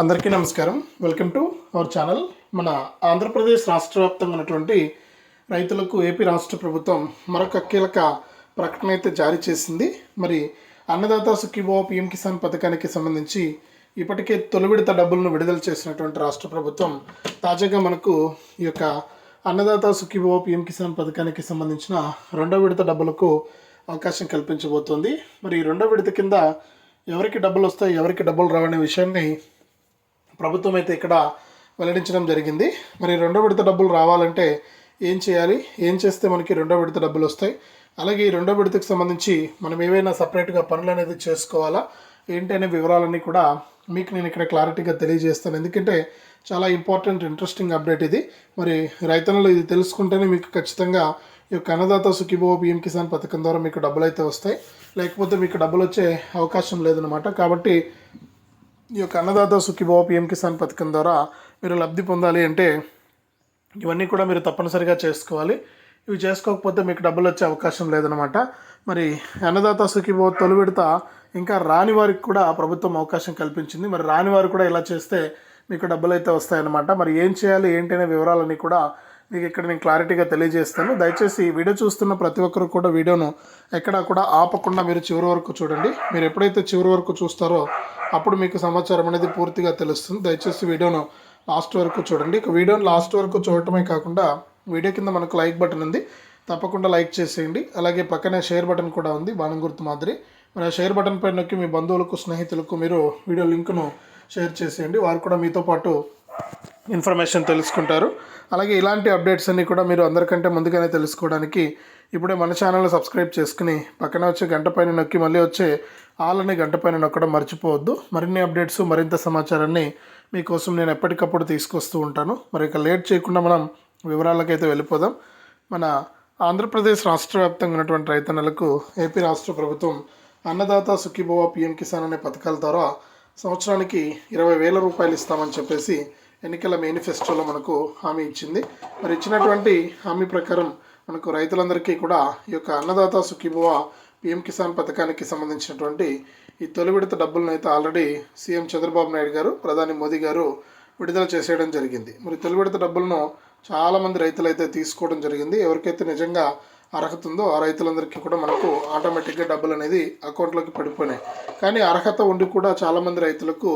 అందరికీ నమస్కారం. Welcome to our channel మన ఆంధ్రప్రదేశ్ రాష్ట్ర వ్యాప్తంగా ఉన్నటువంటి రైతులకు ఏపీ రాష్ట్ర ప్రభుత్వం మరొక కీలక ప్రకటన అయితే జారీ చేసింది. మరి అన్నదాత సుఖీభో పిఎం కిసాన్ పథకానికి సంబంధించి ఇప్పటికే తొలి విడత డబ్బులను విడుదల చేసినటువంటి రాష్ట్ర ప్రభుత్వం తాజాగా మనకు ఈ యొక్క అన్నదాత సుఖీభో పిఎం కిసాన్ పథకానికి సంబంధించిన రెండో విడత డబ్బులకు అవకాశం కల్పించబోతోంది. మరి ఈ రెండో విడత కింద ఎవరికి డబ్బులు వస్తాయి ఎవరికి డబ్బులు రావనే విషయాన్ని ప్రభుత్వం అయితే ఇక్కడ వెల్లడించడం జరిగింది. మరి రెండో విడత డబ్బులు రావాలంటే ఏం చేయాలి? ఏం చేస్తే మనకి రెండో విడత డబ్బులు వస్తాయి? అలాగే ఈ రెండో విడతకు సంబంధించి మనం ఏవైనా సపరేట్గా పనులు అనేది చేసుకోవాలా? ఏంటి అనే వివరాలన్నీ కూడా మీకు నేను ఇక్కడ క్లారిటీగా తెలియజేస్తాను. ఎందుకంటే చాలా ఇంపార్టెంట్ ఇంట్రెస్టింగ్ అప్డేట్ ఇది. మరి రైతన్నలు ఇది తెలుసుకుంటేనే మీకు ఖచ్చితంగా ఈ యొక్క అన్నదాత సుఖీభో పిఎం కిసాన్ పథకం ద్వారా మీకు డబ్బులు అయితే వస్తాయి. లేకపోతే మీకు డబ్బులు వచ్చే అవకాశం లేదనమాట కాబట్టి ఈ యొక్క అన్నదాత సుఖీభవ పిఎం కిసాన్ పథకం ద్వారా మీరు లబ్ధి పొందాలి అంటే ఇవన్నీ కూడా మీరు తప్పనిసరిగా చేసుకోవాలి. ఇవి చేసుకోకపోతే మీకు డబ్బులు వచ్చే అవకాశం లేదనమాట మరి అన్నదాత సుఖీభవ తొలి విడత ఇంకా రాని వారికి కూడా ప్రభుత్వం అవకాశం కల్పించింది. మరి రాని వారు కూడా ఇలా చేస్తే మీకు డబ్బులు అయితే వస్తాయన్నమాట. మరి ఏం చేయాలి? ఏంటనే వివరాలన్నీ కూడా మీకు ఇక్కడ నేను క్లారిటీగా తెలియజేస్తాను. దయచేసి వీడియో చూస్తున్న ప్రతి ఒక్కరు కూడా వీడియోను ఎక్కడా కూడా ఆపకుండా మీరు చివరి వరకు చూడండి. మీరు ఎప్పుడైతే చివరి వరకు చూస్తారో అప్పుడు మీకు సమాచారం అనేది పూర్తిగా తెలుస్తుంది. దయచేసి వీడియోను లాస్ట్ వరకు చూడండి. ఇక వీడియోని లాస్ట్ వరకు చూడటమే కాకుండా వీడియో కింద మనకు లైక్ బటన్ ఉంది. తప్పకుండా లైక్ చేసేయండి. అలాగే పక్కనే షేర్ బటన్ కూడా ఉంది. బాణం గుర్తు మాదిరి. మరి ఆ షేర్ బటన్ పైన నొక్కి మీ బంధువులకు స్నేహితులకు మీరు వీడియో లింక్ను షేర్ చేసేయండి. వారు కూడా మీతో పాటు ఇన్ఫర్మేషన్ తెలుసుకుంటారు. అలాగే ఇలాంటి అప్డేట్స్ అన్నీ కూడా మీరు అందరికంటే ముందుగానే తెలుసుకోవడానికి ఇప్పుడే మన ఛానల్ సబ్స్క్రైబ్ చేసుకుని పక్కన వచ్చే గంట పైన నొక్కి మళ్ళీ వచ్చే ఆల్ అనే గంట పైన నొక్కడం మర్చిపోవద్దు. మరిన్ని అప్డేట్స్ మరింత సమాచారాన్ని మీకోసం నేను ఎప్పటికప్పుడు తీసుకొస్తూ ఉంటాను. మరి ఇక లేట్ చేయకుండా మనం వివరాలకైతే వెళ్ళిపోదాం. మన ఆంధ్రప్రదేశ్ రాష్ట్ర వ్యాప్తంగా ఉన్నటువంటి రైతన్నలకు ఏపీ రాష్ట్ర ప్రభుత్వం అన్నదాత సుఖీభవ పిఎం కిసాన్ అనే పథకాల ద్వారా సంవత్సరానికి ఇరవై వేల రూపాయలు ఇస్తామని చెప్పేసి ఎన్నికల మేనిఫెస్టోలో మనకు హామీ ఇచ్చింది. మరి ఇచ్చినటువంటి హామీ ప్రకారం మనకు రైతులందరికీ కూడా ఈ యొక్క అన్నదాత సుఖీభవ పిఎం కిసాన్ పథకానికి సంబంధించినటువంటి ఈ తొలి విడత డబ్బులను అయితే ఆల్రెడీ సీఎం చంద్రబాబు నాయుడు గారు ప్రధాని మోదీ గారు విడుదల చేసేయడం జరిగింది. మరి తొలి విడత డబ్బులను చాలామంది రైతులు అయితే తీసుకోవడం జరిగింది. ఎవరికైతే నిజంగా అర్హత ఉందో ఆ రైతులందరికీ కూడా మనకు ఆటోమేటిక్గా డబ్బులు అనేది అకౌంట్లోకి పడిపోయినాయి. కానీ అర్హత ఉండి కూడా చాలామంది రైతులకు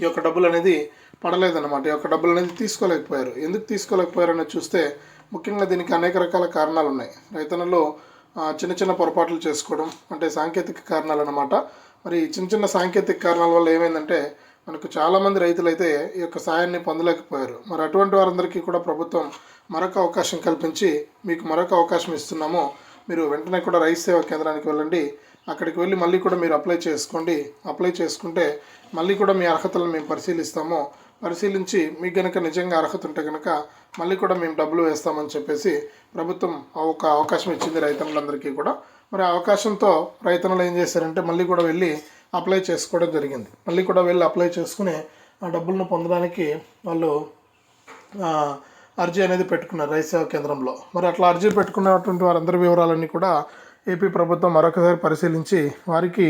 ఈ యొక్క డబ్బులు అనేది పడలేదన్నమాట. ఈ యొక్క డబ్బులు అనేది తీసుకోలేకపోయారు. ఎందుకు తీసుకోలేకపోయారు అనేది చూస్తే ముఖ్యంగా దీనికి అనేక రకాల కారణాలు ఉన్నాయి రైతన్నలు చిన్న చిన్న పొరపాట్లు చేసుకోవడం అంటే సాంకేతిక కారణాలు అన్నమాట మరి చిన్న చిన్న సాంకేతిక కారణాల వల్ల ఏమైందంటే మనకు చాలామంది రైతులు అయితే ఈ యొక్క సాయాన్ని పొందలేకపోయారు. మరి అటువంటి వారందరికీ కూడా ప్రభుత్వం మరొక అవకాశం కల్పించి మీకు మరొక అవకాశం ఇస్తున్నాము. మీరు వెంటనే కూడా రైతు సేవా కేంద్రానికి వెళ్ళండి. అక్కడికి వెళ్ళి మళ్ళీ కూడా మీరు అప్లై చేసుకోండి. అప్లై చేసుకుంటే మళ్ళీ కూడా మీ అర్హతలను మేము పరిశీలిస్తాము. పరిశీలించి మీకు కనుక నిజంగా అర్హత ఉంటే కనుక మళ్ళీ కూడా మేము డబ్బులు వేస్తామని చెప్పేసి ప్రభుత్వం ఒక అవకాశం ఇచ్చింది రైతన్నులందరికీ కూడా. మరి అవకాశంతో రైతన్నులు ఏం చేశారంటే మళ్ళీ కూడా వెళ్ళి అప్లై చేసుకోవడం జరిగింది. మళ్ళీ కూడా వెళ్ళి అప్లై చేసుకుని ఆ డబ్బులను పొందడానికి వాళ్ళు అర్జీ అనేది పెట్టుకున్నారు రైతు సేవా కేంద్రంలో. మరి అట్లా అర్జీ పెట్టుకున్నటువంటి వారందరి వివరాలన్నీ కూడా ఏపీ ప్రభుత్వం మరొకసారి పరిశీలించి వారికి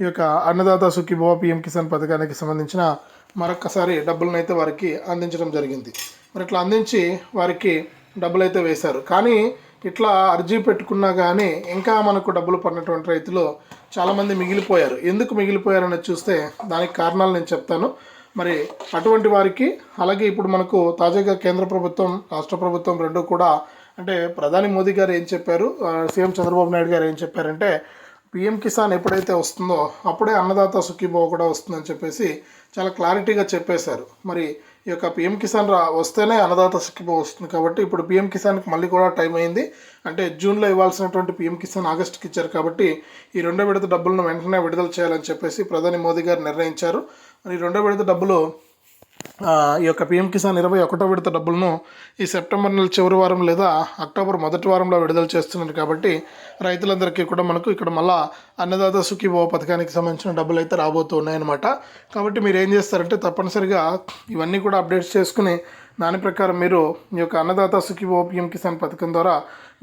ఈ యొక్క అన్నదాత సుఖీభవ పిఎం కిసాన్ పథకానికి సంబంధించిన మరొకసారి డబ్బులను అయితే వారికి అందించడం జరిగింది. మరి ఇట్లా అందించి వారికి డబ్బులు అయితే వేశారు. కానీ ఇట్లా అర్జీ పెట్టుకున్నా కానీ ఇంకా మనకు డబ్బులు పడినటువంటి రైతులు చాలామంది మిగిలిపోయారు. ఎందుకు మిగిలిపోయారు అనేది చూస్తే దానికి కారణాలు నేను చెప్తాను. మరి అటువంటి వారికి అలాగే ఇప్పుడు మనకు తాజాగా కేంద్ర ప్రభుత్వం రాష్ట్ర ప్రభుత్వం రెండు కూడా అంటే ప్రధాని మోదీ గారు ఏం చెప్పారు? సీఎం చంద్రబాబు నాయుడు గారు ఏం చెప్పారంటే పిఎం కిసాన్ ఎప్పుడైతే వస్తుందో అప్పుడే అన్నదాత సుఖీభావ కూడా వస్తుందని చెప్పేసి చాలా క్లారిటీగా చెప్పేశారు. మరి ఈ యొక్క పిఎం కిసాన్ రా వస్తేనే అన్నదాత సుఖీభావ వస్తుంది కాబట్టి ఇప్పుడు పిఎం కిసాన్కి మళ్ళీ కూడా టైం అయింది. అంటే జూన్లో ఇవ్వాల్సినటువంటి పిఎం కిసాన్ ఆగస్టుకి ఇచ్చారు కాబట్టి ఈ రెండో విడత డబ్బులను వెంటనే విడుదల చేయాలని చెప్పేసి ప్రధాని మోదీ గారు నిర్ణయించారు. మరి ఈ రెండో విడత డబ్బులు ఈ యొక్క పిఎం కిసాన్ ఇరవై ఒకటో విడత డబ్బులను ఈ సెప్టెంబర్ నెల చివరి వారం లేదా అక్టోబర్ మొదటి వారంలో విడుదల చేస్తున్నారు కాబట్టి రైతులందరికీ కూడా మనకు ఇక్కడ మళ్ళా అన్నదాత సుఖీభవ పథకానికి సంబంధించిన డబ్బులు అయితే రాబోతూ ఉన్నాయన్నమాట. కాబట్టి మీరు ఏం చేస్తారంటే తప్పనిసరిగా ఇవన్నీ కూడా అప్డేట్స్ చేసుకుని దాని ప్రకారం మీరు ఈ యొక్క అన్నదాత సుఖీభవ పిఎం కిసాన్ పథకం ద్వారా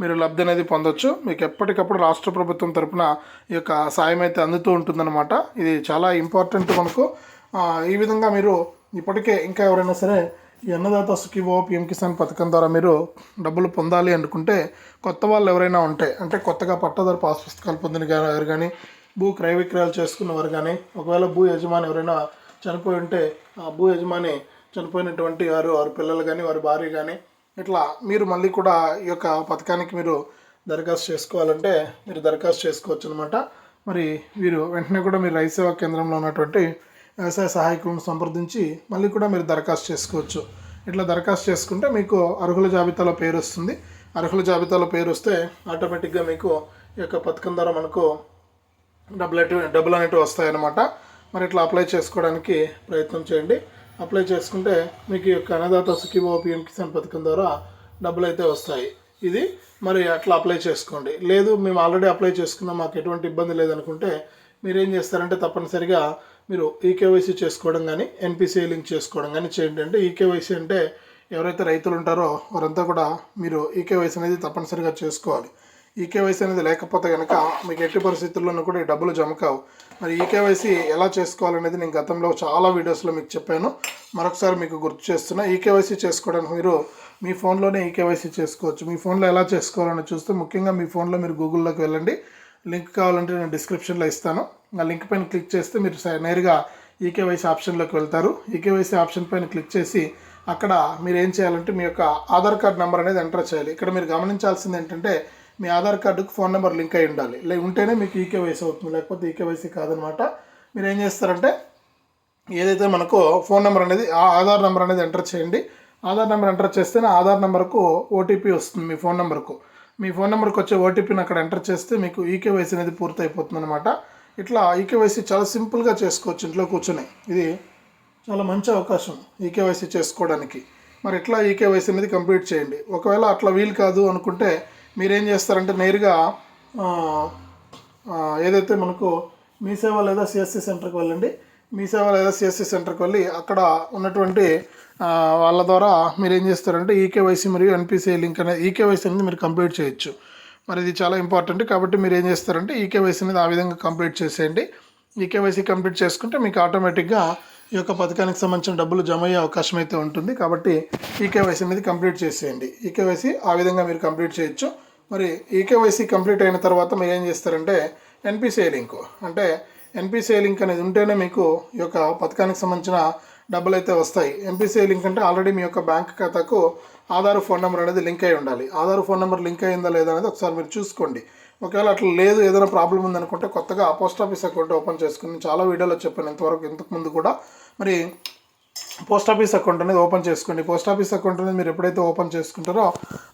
మీరు లబ్ధి అనేది పొందొచ్చు. మీకు ఎప్పటికప్పుడు రాష్ట్ర ప్రభుత్వం తరపున ఈ యొక్క సాయం అయితే అందుతూ ఉంటుందన్నమాట. ఇది చాలా ఇంపార్టెంట్ మనకు. ఈ విధంగా మీరు ఇప్పటికే ఇంకా ఎవరైనా సరే ఈ అన్నదాత సుఖీభో పిఎం కిసాన్ పథకం ద్వారా మీరు డబ్బులు పొందాలి అనుకుంటే కొత్త వాళ్ళు ఎవరైనా ఉంటే అంటే కొత్తగా పట్టాదారు పాస్ పుస్తకాలు పొందిన గారు కానీ భూ క్రయ విక్రయాలు చేసుకున్న వారు కానీ ఒకవేళ భూ యజమాని ఎవరైనా చనిపోయి ఉంటే ఆ భూ యజమాని చనిపోయినటువంటి వారు వారి పిల్లలు కానీ వారి భార్య కానీ ఇట్లా మీరు మళ్ళీ కూడా ఈ యొక్క పథకానికి మీరు దరఖాస్తు చేసుకోవాలంటే మీరు దరఖాస్తు చేసుకోవచ్చు అనమాట మరి వీరు వెంటనే కూడా మీరు రైతు సేవా కేంద్రంలో ఉన్నటువంటి వ్యవసాయ సహాయకులను సంప్రదించి మళ్ళీ కూడా మీరు దరఖాస్తు చేసుకోవచ్చు. ఇట్లా దరఖాస్తు చేసుకుంటే మీకు అర్హుల జాబితాలో పేరు వస్తుంది. అర్హుల జాబితాలో పేరు వస్తే ఆటోమేటిక్గా మీకు ఈ యొక్క పథకం ద్వారా మనకు డబ్బులు అనేటివి డబ్బులు అనేటివి వస్తాయన్నమాట. మరి ఇట్లా అప్లై చేసుకోవడానికి ప్రయత్నం చేయండి. అప్లై చేసుకుంటే మీకు ఈ యొక్క అన్నదాత సుఖీభో పిఎం కిసాన్ పథకం ద్వారా డబ్బులు అయితే వస్తాయి. ఇది మరి అట్లా అప్లై చేసుకోండి. లేదు మేము ఆల్రెడీ అప్లై చేసుకున్నాం మాకు ఎటువంటి ఇబ్బంది లేదనుకుంటే మీరేం చేస్తారంటే తప్పనిసరిగా మీరు ఈకేవైసీ చేసుకోవడం కానీ ఎన్పిసిఐ లింక్ చేసుకోవడం కానీ చేయండి. అంటే ఈకేవైసీ అంటే ఎవరైతే రైతులు ఉంటారో వారంతా కూడా మీరు ఈకేవైసీ అనేది తప్పనిసరిగా చేసుకోవాలి. ఈకేవైసీ అనేది లేకపోతే కనుక మీకు ఎట్టి పరిస్థితుల్లోనూ కూడా ఈ డబ్బులు జమ కావు. మరి ఈకేవైసీ ఎలా చేసుకోవాలనేది నేను గతంలో చాలా వీడియోస్లో మీకు చెప్పాను. మరొకసారి మీకు గుర్తు చేస్తున్నా ఈకేవైసీ చేసుకోవడానికి మీరు మీ ఫోన్లోనే ఈకేవైసీ చేసుకోవచ్చు. మీ ఫోన్లో ఎలా చేసుకోవాలని చూస్తే ముఖ్యంగా మీ ఫోన్లో మీరు గూగుల్లోకి వెళ్ళండి. లింక్ కావాలంటే నేను డిస్క్రిప్షన్లో ఇస్తాను. ఆ లింక్ పైన క్లిక్ చేస్తే మీరు నేరుగా ఈకేవైసీ ఆప్షన్లోకి వెళ్తారు. ఈకేవైసీ ఆప్షన్ పైన క్లిక్ చేసి అక్కడ మీరు ఏం చేయాలంటే మీ యొక్క ఆధార్ కార్డ్ నెంబర్ అనేది ఎంటర్ చేయాలి. ఇక్కడ మీరు గమనించాల్సింది ఏంటంటే మీ ఆధార్ కార్డుకు ఫోన్ నెంబర్ లింక్ అయి ఉండాలి. లే ఉంటేనే మీకు ఈకేవైసీ అవుతుంది. లేకపోతే ఈకేవైసీ కాదనమాట. మీరు ఏం చేస్తారంటే ఏదైతే మనకు ఫోన్ నెంబర్ అనేది ఆ ఆధార్ నెంబర్ అనేది ఎంటర్ చేయండి. ఆధార్ నెంబర్ ఎంటర్ చేస్తేనే ఆధార్ నెంబర్కు ఓటీపీ వస్తుంది మీ ఫోన్ నెంబర్కు. మీ ఫోన్ నెంబర్కి వచ్చే ఓటీపీని అక్కడ ఎంటర్ చేస్తే మీకు ఈకేవైసీ అనేది పూర్తయిపోతుంది అనమాట ఇట్లా ఈకేవైసీ చాలా సింపుల్గా చేసుకోవచ్చు ఇంట్లో కూర్చొని. ఇది చాలా మంచి అవకాశం ఈకేవైసీ చేసుకోవడానికి. మరి ఇట్లా ఈకేవైసీ అనేది కంప్లీట్ చేయండి. ఒకవేళ అట్లా వీలు కాదు అనుకుంటే మీరేం చేస్తారంటే నేరుగా ఏదైతే మనకు మీ సేవ లేదా సిఎస్సి సెంటర్కి వెళ్ళండి. మీ సేవల ఎస్ఎస్సి సెంటర్కి వెళ్ళి అక్కడ ఉన్నటువంటి వాళ్ళ ద్వారా మీరు ఏం చేస్తారంటే ఈకేవైసీ మరియు ఎన్పిసిఐ లింక్ అనేది ఈకేవైసీ అనేది మీరు కంప్లీట్ చేయొచ్చు. మరి ఇది చాలా ఇంపార్టెంట్ కాబట్టి మీరు ఏం చేస్తారంటే ఈకేవైసీ అనేది ఆ విధంగా కంప్లీట్ చేసేయండి. ఈకేవైసీ కంప్లీట్ చేసుకుంటే మీకు ఆటోమేటిక్గా ఈ యొక్క పథకానికి సంబంధించిన డబ్బులు జమ అయ్యే అవకాశం అయితే ఉంటుంది. కాబట్టి ఈకేవైసీ అనేది కంప్లీట్ చేసేయండి. ఈకేవైసీ ఆ విధంగా మీరు కంప్లీట్ చేయొచ్చు. మరి ఈకేవైసీ కంప్లీట్ అయిన తర్వాత మీరు ఏం చేస్తారంటే ఎన్పిసిఐ లింక్ అంటే ఎన్పిసిఐ లింక్ అనేది ఉంటేనే మీకు ఈ యొక్క పథకానికి సంబంధించిన డబ్బులు అయితే వస్తాయి. ఎన్పిసిఐ లింక్ అంటే ఆల్రెడీ మీ యొక్క బ్యాంక్ ఖాతాకు ఆధార్ ఫోన్ నెంబర్ అనేది లింక్ అయి ఉండాలి. ఆధార్ ఫోన్ నెంబర్ లింక్ అయిందా లేదా అనేది ఒకసారి మీరు చూసుకోండి. ఒకవేళ అట్లా లేదు ఏదైనా ప్రాబ్లం ఉందనుకుంటే కొత్తగా పోస్ట్ ఆఫీస్ అకౌంట్ ఓపెన్ చేసుకుని చాలా వీడియోలో చెప్పాను ఇంతవరకు ఇంతకుముందు కూడా. మరి పోస్ట్ ఆఫీస్ అకౌంట్ అనేది ఓపెన్ చేసుకోండి. పోస్ట్ ఆఫీస్ అకౌంట్ అనేది మీరు ఎప్పుడైతే ఓపెన్ చేసుకుంటారో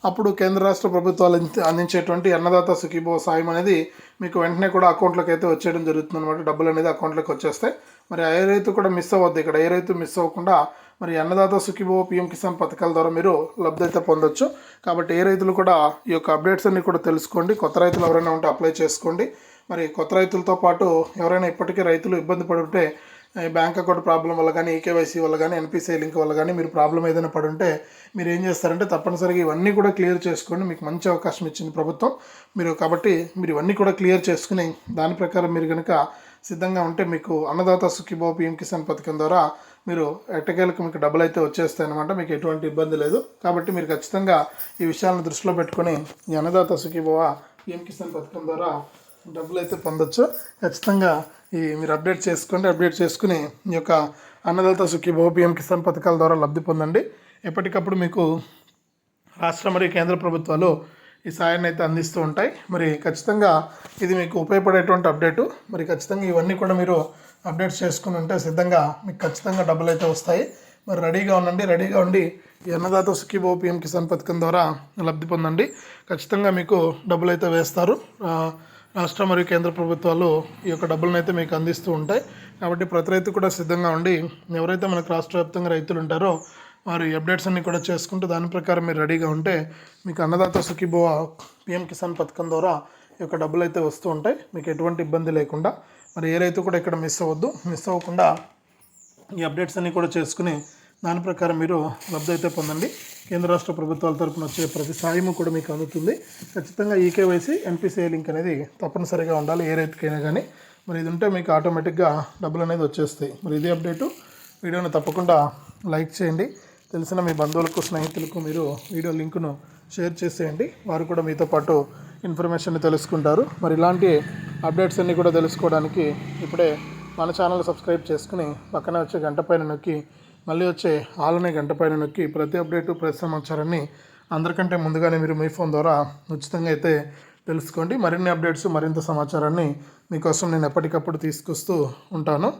అప్పుడు కేంద్ర రాష్ట్ర ప్రభుత్వాలు అందించేటువంటి అన్నదాత సుఖీభో సాయం అనేది మీకు వెంటనే కూడా అకౌంట్లోకి అయితే వచ్చేయడం జరుగుతుంది అనమాట డబ్బులు అనేది అకౌంట్లోకి వచ్చేస్తాయి మరి ఏ రైతు కూడా మిస్ అవ్వద్దు ఇక్కడ. ఏ రైతు మిస్ అవ్వకుండా మరి అన్నదాత సుఖీభో పిఎం కిసాన్ పథకాల ద్వారా మీరు లబ్ధి అయితే పొందొచ్చు. కాబట్టి ఏ రైతులు కూడా ఈ యొక్క అప్డేట్స్ అన్ని కూడా తెలుసుకోండి. కొత్త రైతులు ఎవరైనా ఉంటే అప్లై చేసుకోండి. మరి కొత్త రైతులతో పాటు ఎవరైనా ఇప్పటికీ రైతులు ఇబ్బంది పడి ఉంటే బ్యాంక్ అకౌంట్ ప్రాబ్లం వల్ల కానీ ఏకేవైసీ వల్ల కానీ ఎన్పిసిఐ లింక్ వల్ల కానీ మీరు ప్రాబ్లం ఏదైనా పడి ఉంటే మీరు ఏం చేస్తారంటే తప్పనిసరిగా ఇవన్నీ కూడా క్లియర్ చేసుకోండి మీకు మంచి అవకాశం ఇచ్చింది ప్రభుత్వం. మీరు కాబట్టి మీరు ఇవన్నీ కూడా క్లియర్ చేసుకుని దాని ప్రకారం మీరు కనుక సిద్ధంగా ఉంటే మీకు అన్నదాత సుఖీభో పిఎం కిసాన్ పథకం ద్వారా మీరు ఎట్టకేలకు మీకు డబ్బులు అయితే వచ్చేస్తాయి అనమాట మీకు ఎటువంటి ఇబ్బంది లేదు. కాబట్టి మీరు ఖచ్చితంగా ఈ విషయాలను దృష్టిలో పెట్టుకొని ఈ అన్నదాత సుఖీభవ పిఎం కిసాన్ పథకం ద్వారా డబ్బులు అయితే పొందొచ్చు. ఖచ్చితంగా ఈ మీరు అప్డేట్ చేసుకోండి అప్డేట్ చేసుకుని ఈ యొక్క అన్నదాత సుఖీభవ పిఎం కిసాన్ పథకాల ద్వారా లబ్ధి పొందండి. ఎప్పటికప్పుడు మీకు రాష్ట్ర మరియు కేంద్ర ప్రభుత్వాలు ఈ సాయాన్ని అయితే అందిస్తూ ఉంటాయి. మరి ఖచ్చితంగా ఇది మీకు ఉపయోగపడేటువంటి అప్డేటు. మరి ఖచ్చితంగా ఇవన్నీ కూడా మీరు అప్డేట్స్ చేసుకుని ఉంటే సిద్ధంగా మీకు ఖచ్చితంగా డబ్బులు అయితే వస్తాయి. మరి రెడీగా ఉండండి రెడీగా ఉండి ఈ అన్నదాత సుఖీభో పిఎం కిసాన్ పథకం ద్వారా లబ్ధి పొందండి. ఖచ్చితంగా మీకు డబ్బులు అయితే వేస్తారు రాష్ట్ర మరియు కేంద్ర ప్రభుత్వాలు ఈ యొక్క డబ్బులను అయితే మీకు అందిస్తూ ఉంటాయి. కాబట్టి ప్రతి రైతు కూడా సిద్ధంగా ఉండి ఎవరైతే మనకు రాష్ట్ర వ్యాప్తంగా రైతులు ఉంటారో వారు అప్డేట్స్ అన్ని కూడా చేసుకుంటూ దాని ప్రకారం మీరు రెడీగా ఉంటే మీకు అన్నదాత సుఖీభవ పిఎం కిసాన్ పథకం ద్వారా ఈ యొక్క డబ్బులు అయితే వస్తూ ఉంటాయి. మీకు ఎటువంటి ఇబ్బంది లేకుండా మరి ఏ రైతు కూడా ఇక్కడ మిస్ అవ్వద్దు. మిస్ అవ్వకుండా ఈ అప్డేట్స్ అన్నీ కూడా చేసుకుని దాని ప్రకారం మీరు లబ్ధి అయితే పొందండి. కేంద్ర రాష్ట్ర ప్రభుత్వాల తరపున వచ్చే ప్రతి సాయము కూడా మీకు అందుతుంది. ఖచ్చితంగా ఈకేవైసీ ఎన్పిసిఐ లింక్ అనేది తప్పనిసరిగా ఉండాలి ఏ రైతుకైనా కానీ మరి ఇది ఉంటే మీకు ఆటోమేటిక్గా డబ్బులు అనేది వచ్చేస్తాయి. మరి ఇదే అప్డేటు. వీడియోని తప్పకుండా లైక్ చేయండి. తెలిసిన మీ బంధువులకు స్నేహితులకు మీరు వీడియో లింకును షేర్ చేసేయండి. వారు కూడా మీతో పాటు ఇన్ఫర్మేషన్ తెలుసుకుంటారు. మరి ఇలాంటి అప్డేట్స్ అన్నీ కూడా తెలుసుకోవడానికి ఇప్పుడే మన ఛానల్ సబ్స్క్రైబ్ చేసుకుని పక్కన వచ్చే గంట పైన నొక్కి మళ్ళీ వచ్చే ఆలనే గంట పైన నొక్కి ప్రతి అప్డేటు ప్రతి సమాచారాన్ని అందరికంటే ముందుగానే మీరు మీ ఫోన్ ద్వారా ఉచితంగా అయితే తెలుసుకోండి. మరిన్ని అప్డేట్స్ మరింత సమాచారాన్ని మీకోసం నేను ఎప్పటికప్పుడు తీసుకొస్తూ ఉంటాను.